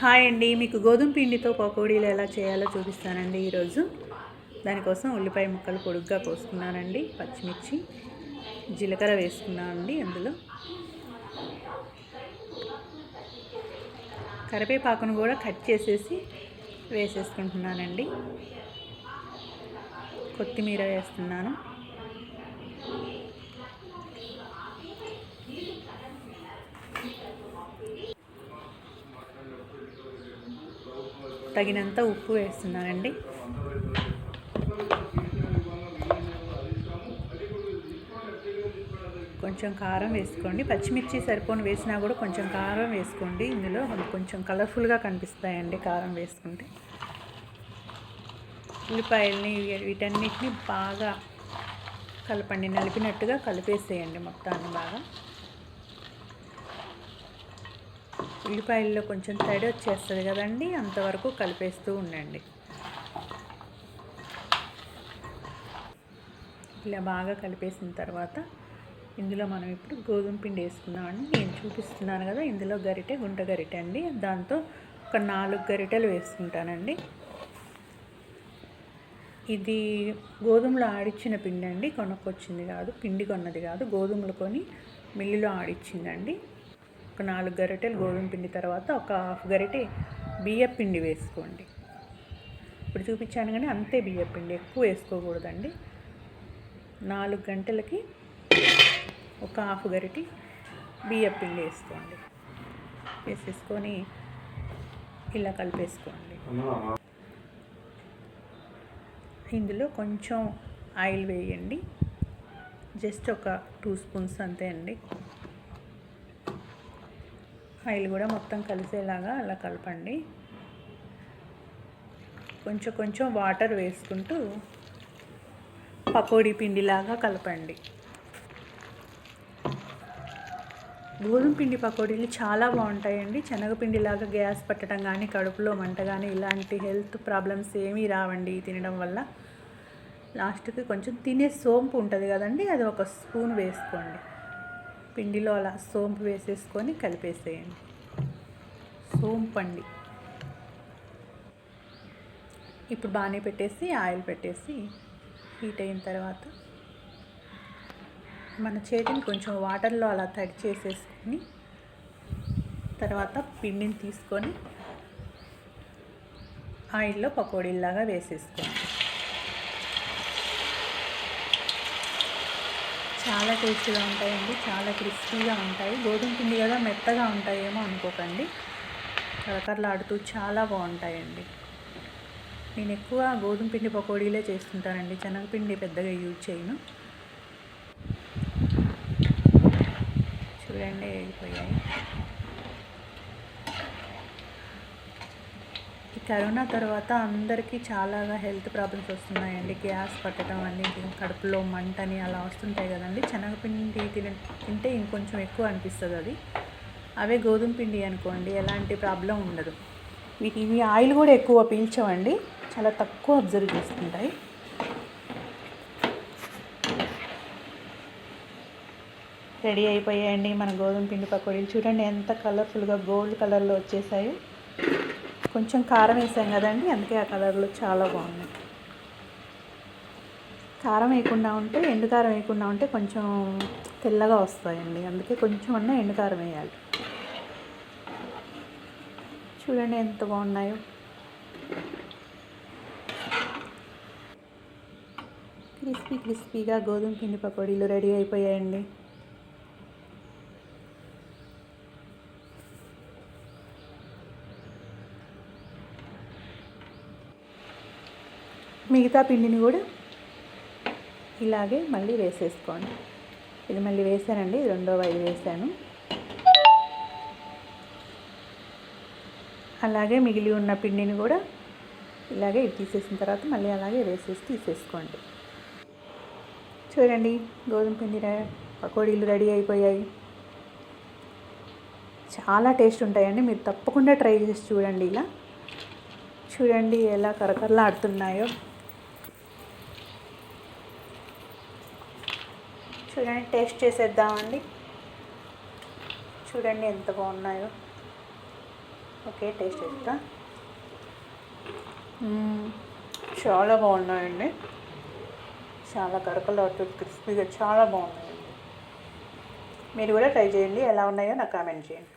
Hi అండి మీకు గోధుమ పిండితో పకోడీలు ఎలా చేయాలో చూపిస్తానండి ఈరోజు. దానికోసం ఉల్లిపాయ ముక్కలు పొడుగ్గా కోసుకున్నానండి పచ్చిమిర్చి జీలకర్ర వేసుకున్నానండి అందులో. కరివేపాకును కూడా కట్ చేసేసి వేసేసుకుంటున్నానండి. కొత్తిమీర వేస్తున్నాను. తగినంత ఉప్పు వేస్తున్నానండి. కొంచెం కారం వేసుకోండి. పచ్చిమిర్చి సరిపోని వేసినా కూడా కొంచెం కారం వేసుకోండి. ఇందులో కొంచెం కలర్ఫుల్గా కనిపిస్తాయండి కారం వేసుకుంటే. ఉల్లిపాయల్ని వీటన్నిటిని బాగా కలపండి. నలిపినట్టుగా కలిపేసేయండి మొత్తాన్ని బాగా. ఉల్లిపాయల్లో కొంచెం తడి వచ్చేస్తుంది కదండి అంతవరకు కలిపేస్తూ ఉండండి. ఇలా బాగా కలిపేసిన తర్వాత ఇందులో మనం ఇప్పుడు గోధుమ పిండి వేసుకుందామండి. నేను చూపిస్తున్నాను కదా ఇందులో గరిటె గుంట గరిటె అండి. దాంతో ఒక నాలుగు గరిటెలు వేసుకుంటానండి. ఇది గోధుమలో ఆడిచ్చిన పిండి అండి కొనుక్కొచ్చింది కాదు పిండి కొన్నది కాదు గోధుమలు కొని మిల్లులో ఆడిచ్చిందండి. ఒక నాలుగు గరిటెలు గోధుమ పిండి తర్వాత ఒక హాఫ్ గరిటె బియ్యం పిండి వేసుకోండి. ఇప్పుడు చూపించాను కానీ అంతే బియ్యం పిండి ఎక్కువ వేసుకోకూడదండి. నాలుగు గంటలకి ఒక హాఫ్ గరిటి బియ్యం పిండి వేసుకోండి. వేసేసుకొని ఇలా కలిపేసుకోండి. ఇందులో కొంచెం ఆయిల్ వేయండి. జస్ట్ ఒక టూ స్పూన్స్ అంతే అండి. ఆయిల్ కూడా మొత్తం కలిసేలాగా అలా కలపండి. కొంచెం కొంచెం వాటర్ వేసుకుంటూ పకోడీ పిండిలాగా కలపండి. గోధుమ పిండి పకోడీలు చాలా బాగుంటాయండి. శనగపిండిలాగా గ్యాస్ పట్టడం కానీ కడుపులో మంట కానీ ఇలాంటి హెల్త్ ప్రాబ్లమ్స్ ఏమీ రావండి తినడం వల్ల. లాస్ట్కి కొంచెం తినే సోంపు ఉంటుంది కదండి అది ఒక స్పూన్ వేసుకోండి. పిండిలో అలా సోంపు వేసేసుకొని కలిపేసేయండి. సోంపు అండి ఇప్పుడు బాగానే పెట్టేసి ఆయిల్ పెట్టేసి హీట్ అయిన తర్వాత మన చేతిని కొంచెం వాటర్లో అలా తడి చేసేసుకొని తర్వాత పిండిని తీసుకొని ఆయిల్లో పకోడీలాగా వేసేసుకోండి. చాలా టేస్టీగా ఉంటాయండి చాలా క్రిస్పీగా ఉంటాయి. గోధుమ పిండి కదా మెత్తగా ఉంటాయేమో అనుకోకండి. కరకరలాడుతూ చాలా బాగుంటాయండి. నేను ఎక్కువ గోధుమ పిండి పకోడీలే చేస్తుంటానండి. శనగపిండి పెద్దగా యూజ్ చేయను. చూడండి అయిపోయాయి. ఈ కరోనా తర్వాత అందరికీ చాలాగా హెల్త్ ప్రాబ్లమ్స్ వస్తున్నాయండి. గ్యాస్ పట్టడం అన్ని కడుపులో మంటని అలా వస్తుంటాయి కదండి. శనగపిండి తిన తింటే ఇంకొంచెం ఎక్కువ అనిపిస్తుంది అది. అవే గోధుమ పిండి అనుకోండి ఎలాంటి ప్రాబ్లం ఉండదు. వీటి ఇవి ఆయిల్ కూడా ఎక్కువ పీల్చవండి. చాలా తక్కువ అబ్జర్వ్ చేస్తుంటాయి. రెడీ అయిపోయాయండి మన గోధుమ పిండి పకోడీలు. చూడండి ఎంత కలర్ఫుల్గా గోల్డ్ కలర్లో వచ్చేసాయి. కొంచెం కారం వేసాం కదండి అందుకే ఆ కలర్లో చాలా బాగున్నాయి. కారం వేయకుండా ఉంటే ఎండు కారం వేయకుండా ఉంటే కొంచెం తెల్లగా వస్తాయండి. అందుకే కొంచెం అన్న ఎండు కారం వేయాలి. చూడండి ఎంత బాగున్నాయో. క్రిస్పీ క్రిస్పీగా గోధుమ పిండి పకోడీలు రెడీ అయిపోయాయండి. మిగతా పిండిని కూడా ఇలాగే మళ్ళీ వేసేసుకోండి. ఇది మళ్ళీ వేసానండి రెండో వైపు వేసాను. అలాగే మిగిలి ఉన్న పిండిని కూడా ఇలాగే ఇది తీసేసిన తర్వాత మళ్ళీ అలాగే వేసేసి తీసేసుకోండి. చూడండి గోధుమ పిండి పకోడీలు రెడీ అయిపోయాయి. చాలా టేస్ట్ ఉంటాయండి మీరు తప్పకుండా ట్రై చేసి చూడండి ఇలా. చూడండి ఎలా కరకరలాడుతున్నాయో. చూడండి టేస్ట్ చేసేద్దామండి. చూడండి ఎంత బాగున్నాయో. ఓకే టేస్ట్ చేస్తా. చాలా బాగున్నాయండి. చాలా కరకలాడుతూ క్రిస్పీగా చాలా బాగున్నాయండి. మీరు కూడా ట్రై చేయండి ఎలా ఉన్నాయో నాకు కామెంట్ చేయండి.